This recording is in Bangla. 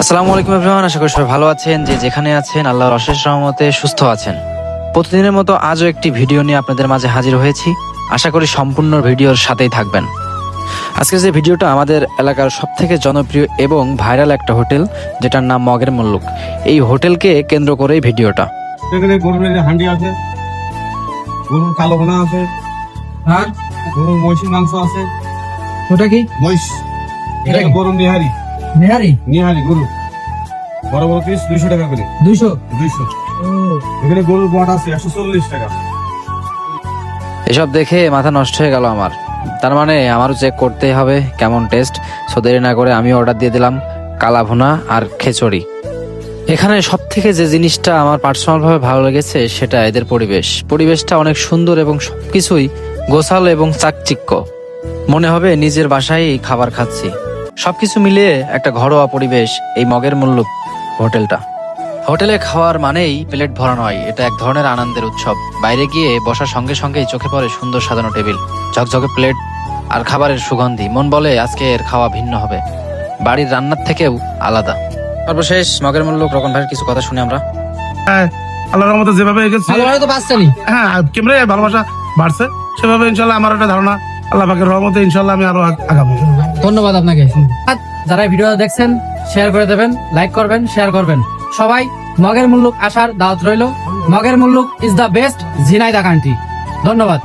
আসসালামু আলাইকুম এভরিওয়ান আশা করি সবাই ভালো আছেন। যে যেখানে আছেন আল্লাহর অশেষ রহমতে সুস্থ আছেন। প্রতিদিনের মতো আজও একটি ভিডিও নিয়ে আপনাদের মাঝে হাজির হয়েছি। আশা করি সম্পূর্ণ ভিডিওর সাথেই থাকবেন। আজকে যে ভিডিওটা আমাদের এলাকার সব থেকে জনপ্রিয় এবং ভাইরাল একটা হোটেল যেটার নাম মগের মুল্লুক। এই হোটেলকে কেন্দ্র করেই ভিডিওটা। এখানে গরুর যে হান্ডি আছে গরুর কালো ভোনা আছে আর গরুর মহিষের মাংস আছে। ওটা কি? মহিষ। এটা এটা কি? গরুর নিহারি। নেহারি? নিহারি গরু। বড় বড় পিস দুইশো টাকা করে। দুইশো? দুইশো। এখানে গরুর বট আছে একশো চল্লিশ টাকা। এসব দেখে মাথা নষ্ট হয়ে গেল আমার। তার মানে আমারও চেক করতেই হবে কেমন টেস্ট সো দেরি না করে আমি অর্ডার দিয়ে দিলাম কালা ভুনা আর খিচুড়ি। এখানে সব থেকে যে জিনিসটা আমার পার্সোনালভাবে ভালো লেগেছে সেটা এদের পরিবেশ। পরিবেশটা অনেক সুন্দর এবং সবকিছুই গোছালো এবং চাকচিক্য। মনে হবে নিজের বাসায় খাবার খাচ্ছি। সবকিছু মিলিয়ে একটা ঘরোয়া পরিবেশ এই মগের মূল্য হোটেলটা। হোটেলে খাওয়ার মানেই প্লেট ভরা নয় এটা এক ধরনের আনন্দের উৎসব। বাইরে গিয়ে বসার সঙ্গে সঙ্গেই চোখে পড়ে সুন্দর সাজানো টেবিল ঝকঝকে প্লেট আর খাবারের সুগন্ধি। মন বলে আজকে এর খাওয়া ভিন্ন হবে। বাড়ির রান্নার থেকেও আলাদা। সর্বশেষ মগের মূল্য রকম ভাইয়ের কিছু কথা শুনি আমরা। হ্যাঁ আল্লাহর রহমতে যেভাবে এগেছে ভালোভাবে তো পাচ্ছেনি হ্যাঁ ক্যামেরায় ভালোবাসা বাড়ছে সেভাবে ইনশাল্লাহ আমার একটা ধারণা। আল্লাহ পাকের রহমতে ইনশাল্লাহ আমি আরও আগ- আগাবো। ধন্যবাদ আপনাকে। যারা ভিডিও দেখছেন শেয়ার করে দেবেন লাইক করবেন শেয়ার করবেন। সবাই মগের মুল্লুক আসার দাওয়াত রইল। মগের মুল্লুক is the best Jhenaidah country ধন্যবাদ।